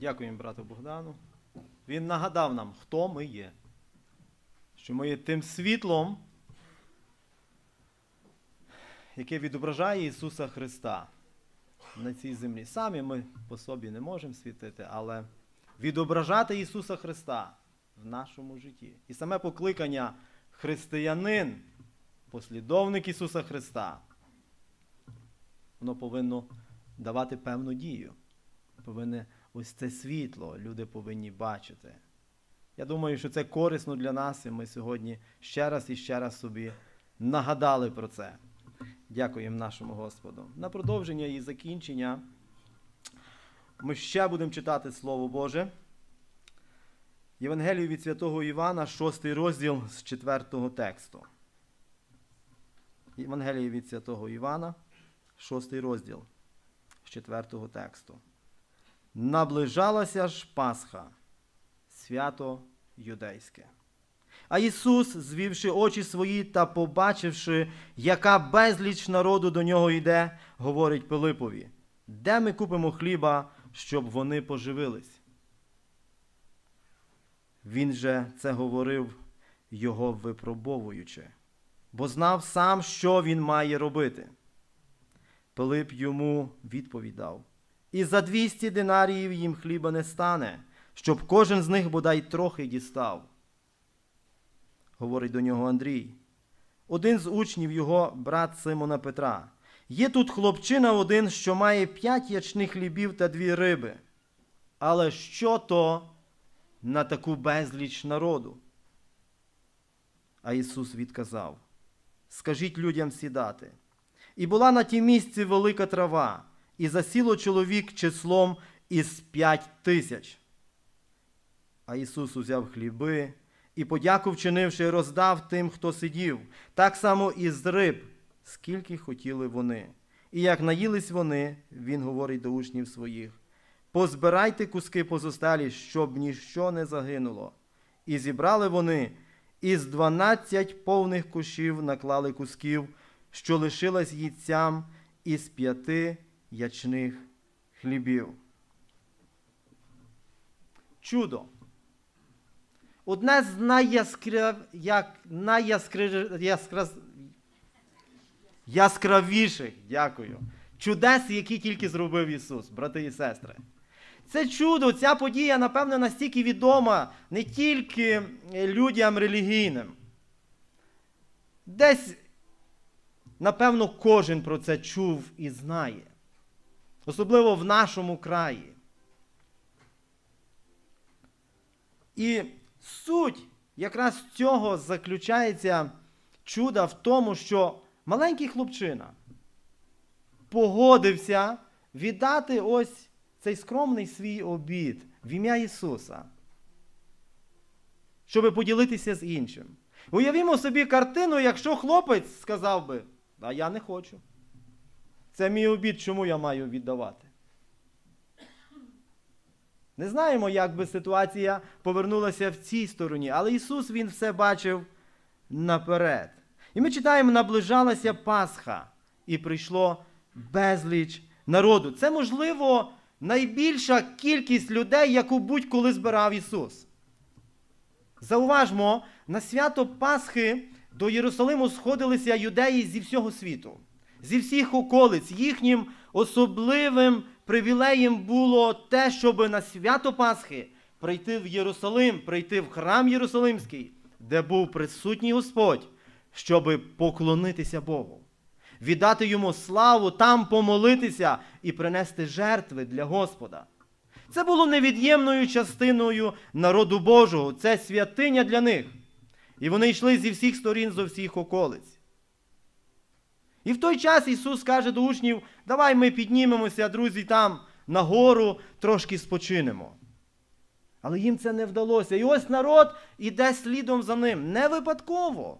Дякуємо брату Богдану. Він нагадав нам, хто ми є. Що ми є тим світлом, яке відображає Ісуса Христа на цій землі. Самі ми по собі не можемо світити, але відображати Ісуса Христа в нашому житті. І саме покликання християнин, послідовник Ісуса Христа, воно повинно давати певну дію. Повинне ось це світло люди повинні бачити. Я думаю, що це корисно для нас, і ми сьогодні ще раз і ще раз собі нагадали про це. Дякуємо нашому Господу. На продовження і закінчення ми ще будемо читати Слово Боже. Євангелію від святого Івана, 6 розділ з 4 тексту. Євангелію від святого Івана, 6 розділ з 4 тексту. Наближалася ж Пасха, свято юдейське. А Ісус, звівши очі свої та побачивши, яка безліч народу до нього йде, говорить Пилипові, де ми купимо хліба, щоб вони поживились? Він же це говорив, його випробовуючи, бо знав сам, що він має робити. Пилип йому відповідав: І за двісті динаріїв їм хліба не стане, щоб кожен з них бодай трохи дістав. Говорить до нього Андрій. Один з учнів його, брат Симона Петра. Є тут хлопчина один, що має п'ять ячних хлібів та дві риби. Але що то на таку безліч народу? А Ісус відказав: Скажіть людям сідати. І була на тім місці велика трава, і засіло чоловік числом із п'ять тисяч. А Ісус узяв хліби і, подяку вчинивши, роздав тим, хто сидів, так само і з риб, скільки хотіли вони. І як наїлись вони, він говорить до учнів своїх: позбирайте куски позосталі, щоб ніщо не загинуло. І зібрали вони, із дванадцять повних кушів наклали кусків, що лишилось їдцям із п'яти ячних хлібів. Чудо. Одне з найяскрав... як... найяскри... яскра... яскравіших, дякую, чудес, які тільки зробив Ісус, брати і сестри. Це чудо, ця подія, напевно, настільки відома не тільки людям релігійним. Десь, напевно, кожен про це чув і знає. Особливо в нашому краї. І суть якраз цього заключається чуда в тому, що маленький хлопчина погодився віддати ось цей скромний свій обід в ім'я Ісуса, щоб поділитися з іншим. Уявімо собі картину, якщо хлопець сказав би, а я не хочу. Це мій обід, чому я маю віддавати? Не знаємо, як би ситуація повернулася в цій стороні, але Ісус Він все бачив наперед. І ми читаємо, наближалася Пасха, і прийшло безліч народу. Це, можливо, найбільша кількість людей, яку будь-коли збирав Ісус. Зауважмо, на свято Пасхи до Єрусалиму сходилися юдеї зі всього світу, зі всіх околиць. Їхнім особливим привілеєм було те, щоб на свято Пасхи прийти в Єрусалим, прийти в храм Єрусалимський, де був присутній Господь, щоб поклонитися Богу, віддати йому славу, там помолитися і принести жертви для Господа. Це було невід'ємною частиною народу Божого, це святиня для них. І вони йшли зі всіх сторін, зо всіх околиць. І в той час Ісус каже до учнів: давай ми піднімемося, друзі, там на гору трошки спочинемо. Але їм це не вдалося. І ось народ іде слідом за ним. Не випадково.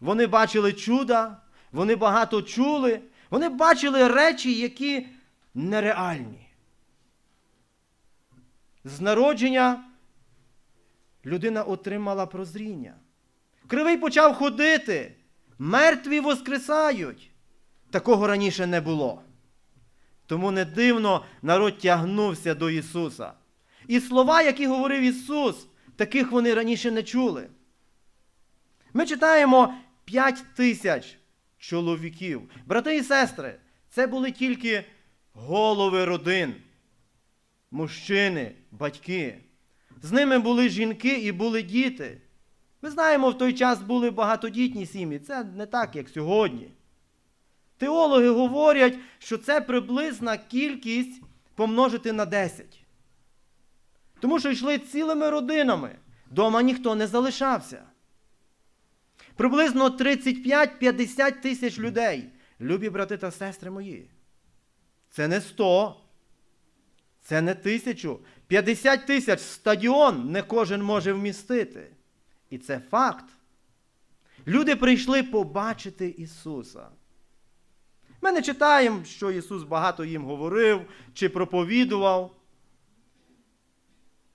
Вони бачили чуда, вони багато чули, вони бачили речі, які нереальні. З народження людина отримала прозріння. Кривий почав ходити, мертві воскресають. Такого раніше не було. Тому не дивно народ тягнувся до Ісуса. І слова, які говорив Ісус, таких вони раніше не чули. Ми читаємо 5 тисяч чоловіків. Брати і сестри, це були тільки голови родин, мужчини, батьки. З ними були жінки і були діти. Ми знаємо, в той час були багатодітні сім'ї. Це не так, як сьогодні. Теологи говорять, що це приблизна кількість помножити на 10. Тому що йшли цілими родинами. Дома ніхто не залишався. Приблизно 35-50 тисяч людей. Любі брати та сестри мої. Це не 100, це не тисячу. 50 тисяч стадіон не кожен може вмістити. І це факт. Люди прийшли побачити Ісуса. Ми не читаємо, що Ісус багато їм говорив чи проповідував.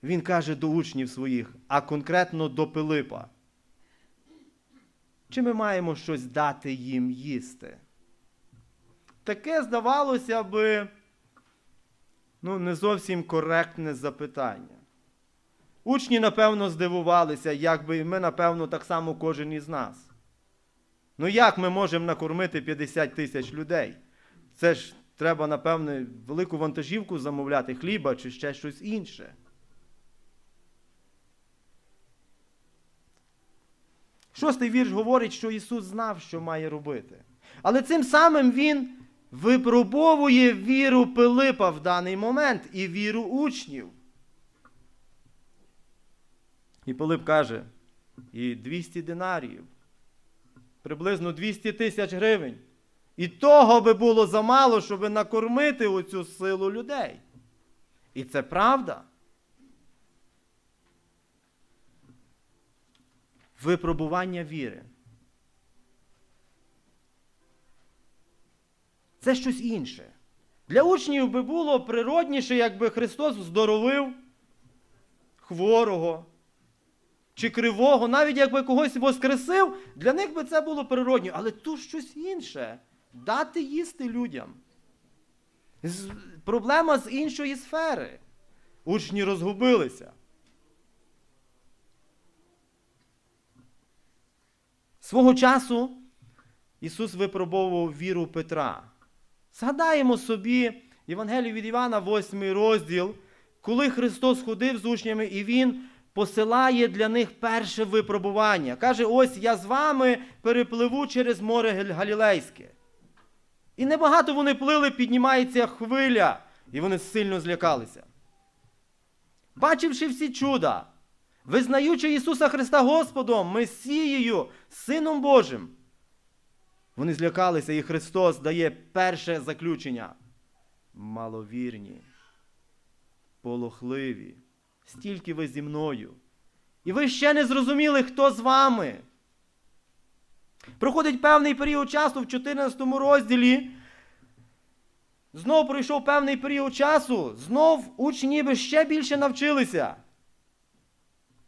Він каже до учнів своїх, а конкретно до Пилипа. Чи ми маємо щось дати їм їсти? Таке, здавалося би, ну, не зовсім коректне запитання. Учні, напевно, здивувалися, як би ми, напевно, так само кожен із нас. Ну як ми можемо накормити 50 тисяч людей? Це ж треба, напевне, велику вантажівку замовляти хліба чи ще щось інше. Шостий вірш говорить, що Ісус знав, що має робити. Але цим самим Він випробовує віру Пилипа в даний момент і віру учнів. І Пилип каже, і 200 динаріїв, приблизно 200 тисяч гривень. І того би було замало, щоб накормити оцю силу людей. І це правда. Випробування віри. Це щось інше. Для учнів би було природніше, якби Христос здоровив хворого чи кривого, навіть якби когось воскресив, для них би це було природньо. Але тут щось інше. Дати їсти людям. Проблема з іншої сфери. Учні розгубилися. Свого часу Ісус випробовував віру Петра. Згадаємо собі Євангелію від Івана, 8 розділ, коли Христос ходив з учнями, і Він посилає для них перше випробування. Каже: ось я з вами перепливу через море Галілейське. І небагато вони плили, піднімається хвиля, і вони сильно злякалися. Бачивши всі чуда, визнаючи Ісуса Христа Господом, Месією, Сином Божим, вони злякалися, і Христос дає перше заключення. Маловірні, полохливі, стільки ви зі мною. І ви ще не зрозуміли, хто з вами. Проходить певний період часу в 14 розділі. Знов пройшов певний період часу, знов учні ніби ще більше навчилися.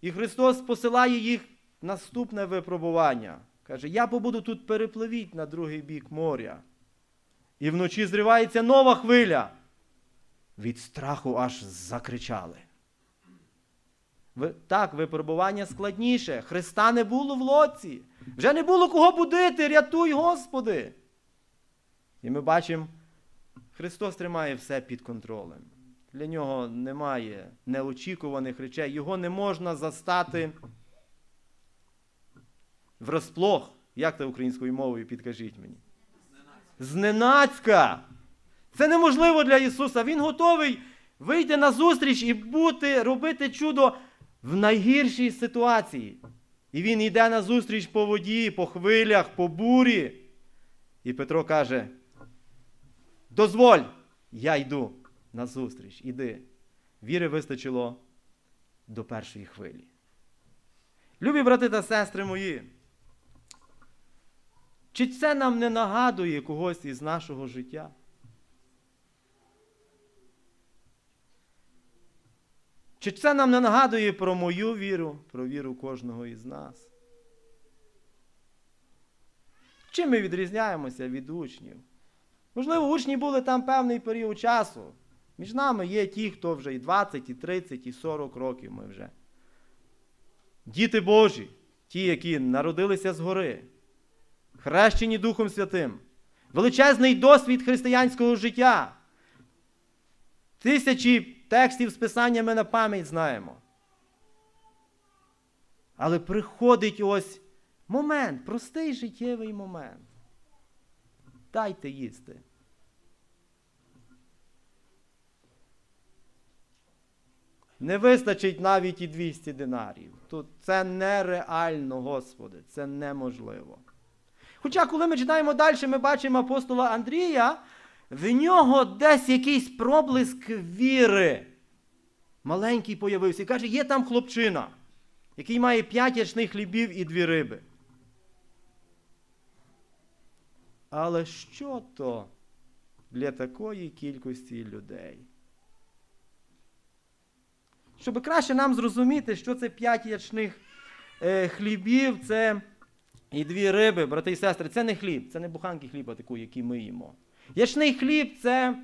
І Христос посилає їх наступне випробування. Каже, я побуду тут перепливіть на другий бік моря. І вночі зривається нова хвиля. Від страху аж закричали. Так, випробування складніше. Христа не було в лодці. Вже не було кого будити, рятуй, Господи. І ми бачимо, Христос тримає все під контролем. Для нього немає неочікуваних речей. Його не можна застати врозплох. Як це українською мовою, підкажіть мені? Зненацька. Це неможливо для Ісуса. Він готовий вийти на зустріч і бути, робити чудо в найгіршій ситуації. І він йде на зустріч по воді, по хвилях, по бурі. І Петро каже: Дозволь, я йду на зустріч, іди. Віри вистачило до першої хвилі. Любі брати та сестри мої, чи це нам не нагадує когось із нашого життя? Чи це нам не нагадує про мою віру, про віру кожного із нас? Чим ми відрізняємося від учнів? Можливо, учні були там певний період часу. Між нами є ті, хто вже і 20, і 30, і 40 років ми вже. Діти Божі, ті, які народилися згори, хрещені Духом Святим, величезний досвід християнського життя. Тисячі текстів з писання ми на пам'ять знаємо. Але приходить ось момент, простий життєвий момент. Дайте їсти. Не вистачить навіть і 200 динарів. Тут це нереально, Господи, це неможливо. Хоча, коли ми читаємо далі, ми бачимо апостола Андрія, в нього десь якийсь проблиск віри. Маленький появився. І каже, є там хлопчина, який має п'ять ячних хлібів і дві риби. Але що то для такої кількості людей? Щоб краще нам зрозуміти, що це п'ять ячних е, хлібів, це і дві риби, брати і сестри, це не хліб, це не буханки хліба, таку, які ми їмо. Ячний хліб це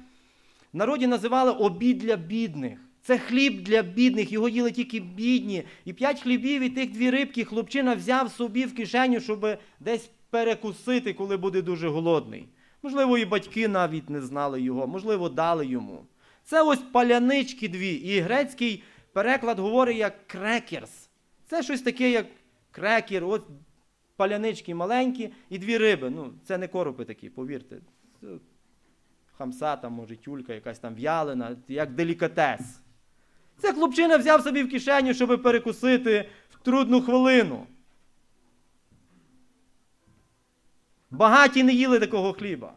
в народі називали обід для бідних. Це хліб для бідних, його їли тільки бідні. І п'ять хлібів і тих дві рибки хлопчина взяв собі в кишеню, щоб десь перекусити, коли буде дуже голодний. Можливо, і батьки навіть не знали його, можливо, дали йому. Це ось палянички дві. І грецький переклад говорить як крекерс. Це щось таке, як крекер, от палянички маленькі і дві риби. Ну, це не коропи такі, повірте. Хамса, там, може, тюлька, якась там в'ялена, як делікатес. Це хлопчина взяв собі в кишеню, щоб перекусити в трудну хвилину. Багаті не їли такого хліба.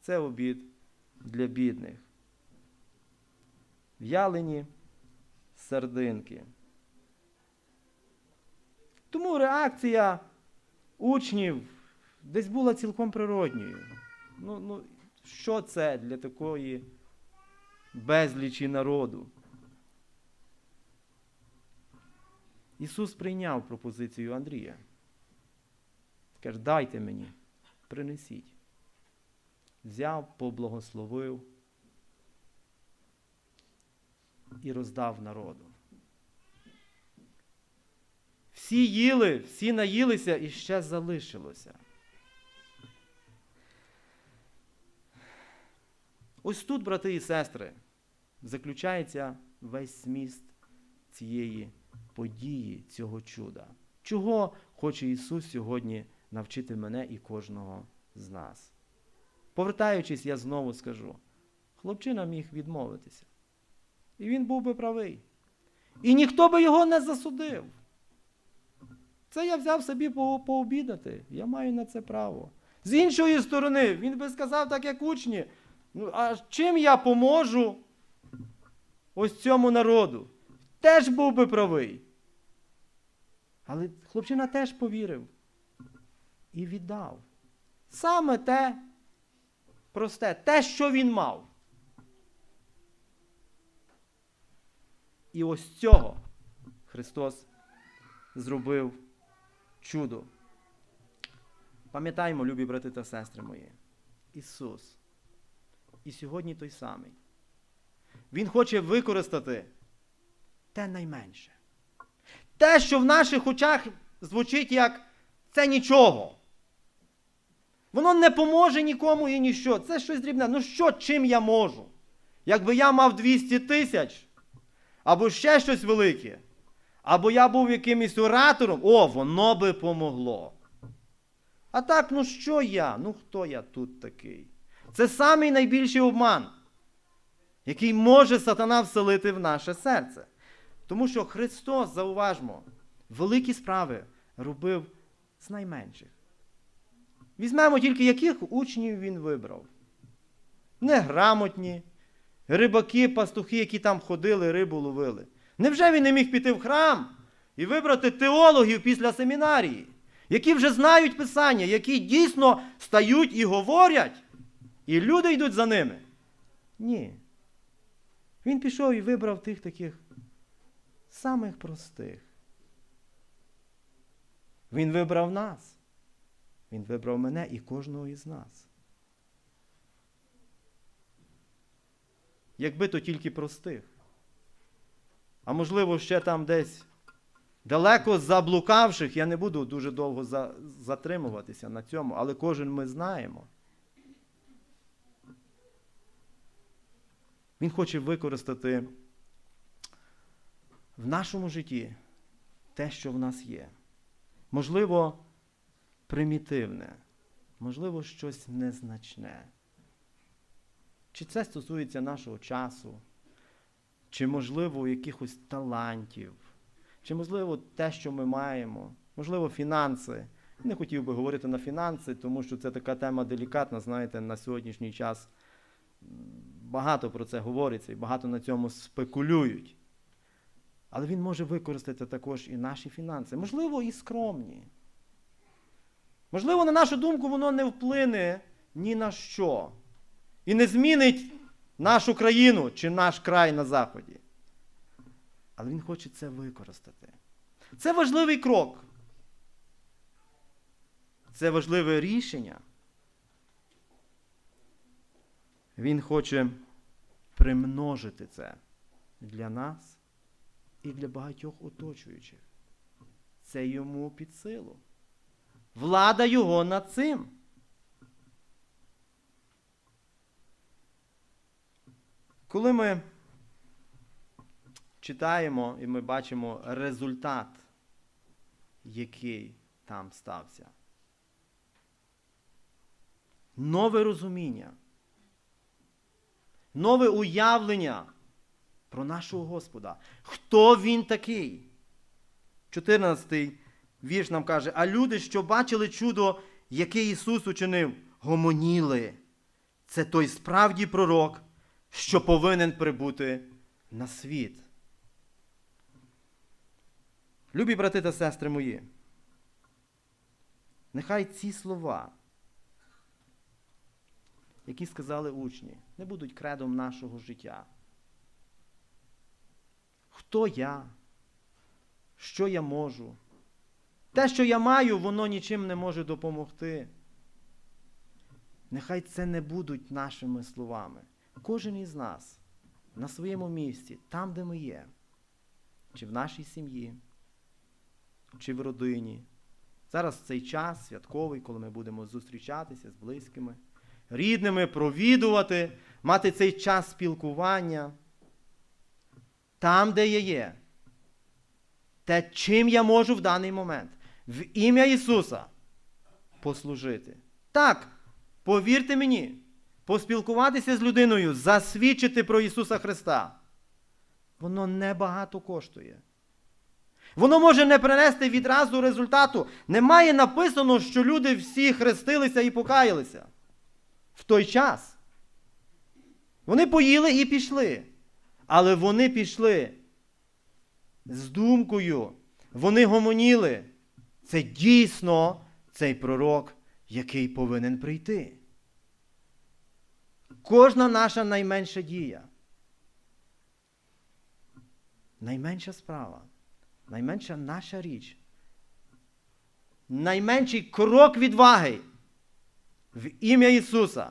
Це обід для бідних. В'ялені сердинки. Тому реакція учнів десь була цілком природньою. Ну, ну, що це для такої безлічі народу? Ісус прийняв пропозицію Андрія. Каже, дайте мені, принесіть. Взяв, поблагословив і роздав народу. Всі їли, всі наїлися і ще залишилося. Ось тут, брати і сестри, заключається весь зміст цієї події, цього чуда. Чого хоче Ісус сьогодні навчити мене і кожного з нас? Повертаючись, я знову скажу: хлопчина міг відмовитися. І він був би правий. І ніхто би його не засудив. Це я взяв собі по- пообідати. Я маю на це право. З іншої сторони, він би сказав, так як учні. Ну, а чим я поможу ось цьому народу? Теж був би правий. Але хлопчина теж повірив і віддав. Саме те просте, те, що він мав. І ось цього Христос зробив чудо. Пам'ятаємо, любі брати та сестри мої, Ісус. І сьогодні той самий. Він хоче використати те найменше. Те, що в наших очах звучить як це нічого. Воно не поможе нікому і ніщо. Це щось дрібне. Ну що, чим я можу? Якби я мав 200 тисяч, або ще щось велике, або я був якимось оратором, о, воно би помогло. А так, ну що я? Ну хто я тут такий? Це самий найбільший обман, який може сатана вселити в наше серце. Тому що Христос, зауважмо, великі справи робив з найменших. Візьмемо тільки, яких учнів він вибрав. Неграмотні, рибаки, пастухи, які там ходили, рибу ловили. Невже він не міг піти в храм і вибрати теологів після семінарії, які вже знають Писання, які дійсно стають і говорять, і люди йдуть за ними. Ні. Він пішов і вибрав тих таких самих простих. Він вибрав нас. Він вибрав мене і кожного із нас. Якби то тільки простих. А можливо, ще там десь далеко заблукавших, я не буду дуже довго затримуватися на цьому, але кожен ми знаємо. Він хоче використати в нашому житті те, що в нас є. Можливо, примітивне, можливо, щось незначне. Чи це стосується нашого часу, чи, можливо, якихось талантів, чи, можливо, те, що ми маємо, можливо, фінанси. Не хотів би говорити на фінанси, тому що це така тема делікатна, знаєте, на сьогоднішній час багато про це говориться і багато на цьому спекулюють. Але він може використати також і наші фінанси, можливо, і скромні. Можливо, на нашу думку, воно не вплине ні на що. І не змінить нашу країну чи наш край на Заході. Але він хоче це використати. Це важливий крок. Це важливе рішення. Він хоче примножити це для нас і для багатьох оточуючих. Це йому під силу. Влада його над цим. Коли ми читаємо і ми бачимо результат, який там стався. Нове розуміння, нове уявлення про нашого Господа. Хто він такий? 14 вірш нам каже: а люди, що бачили чудо, яке Ісус учинив, гомоніли. Це той справді пророк, що повинен прибути на світ. Любі брати та сестри мої, нехай ці слова, які сказали учні, не будуть кредом нашого життя. Хто я? Що я можу? Те, що я маю, воно нічим не може допомогти. Нехай це не будуть нашими словами. Кожен із нас на своєму місці, там, де ми є, чи в нашій сім'ї, чи в родині. Зараз цей час святковий, коли ми будемо зустрічатися з близькими, рідними, провідувати, мати цей час спілкування. Там, де я є, те, чим я можу в даний момент, в ім'я Ісуса послужити. Так, повірте мені, поспілкуватися з людиною, засвідчити про Ісуса Христа. Воно небагато коштує. Воно може не принести відразу результату. Немає написано, що люди всі хрестилися і покаялися в той час. Вони поїли і пішли. Але вони пішли з думкою, вони гомоніли. Це дійсно цей пророк, який повинен прийти. Кожна наша найменша дія. Найменша справа, найменша наша річ, найменший крок відваги в ім'я Ісуса.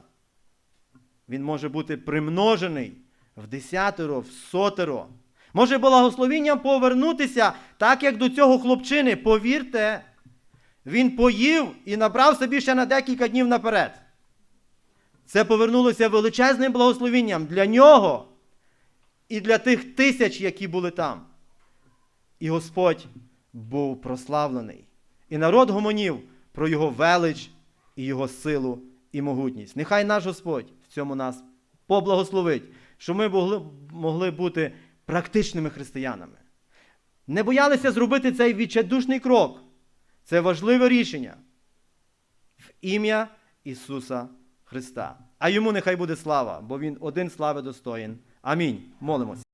Він може бути примножений в десятеро, в сотеро. Може благословінням повернутися, так як до цього хлопчини. Повірте, він поїв і набрав собі ще на декілька днів наперед. Це повернулося величезним благословінням для нього і для тих тисяч, які були там. І Господь був прославлений. І народ гомонів про його велич і його силу і могутність. Нехай наш Господь в цьому нас поблагословить, щоб ми могли, бути практичними християнами. Не боялися зробити цей відчайдушний крок. Це важливе рішення в ім'я Ісуса Христа. А йому нехай буде слава, бо Він один слави достоїн. Амінь. Молимось.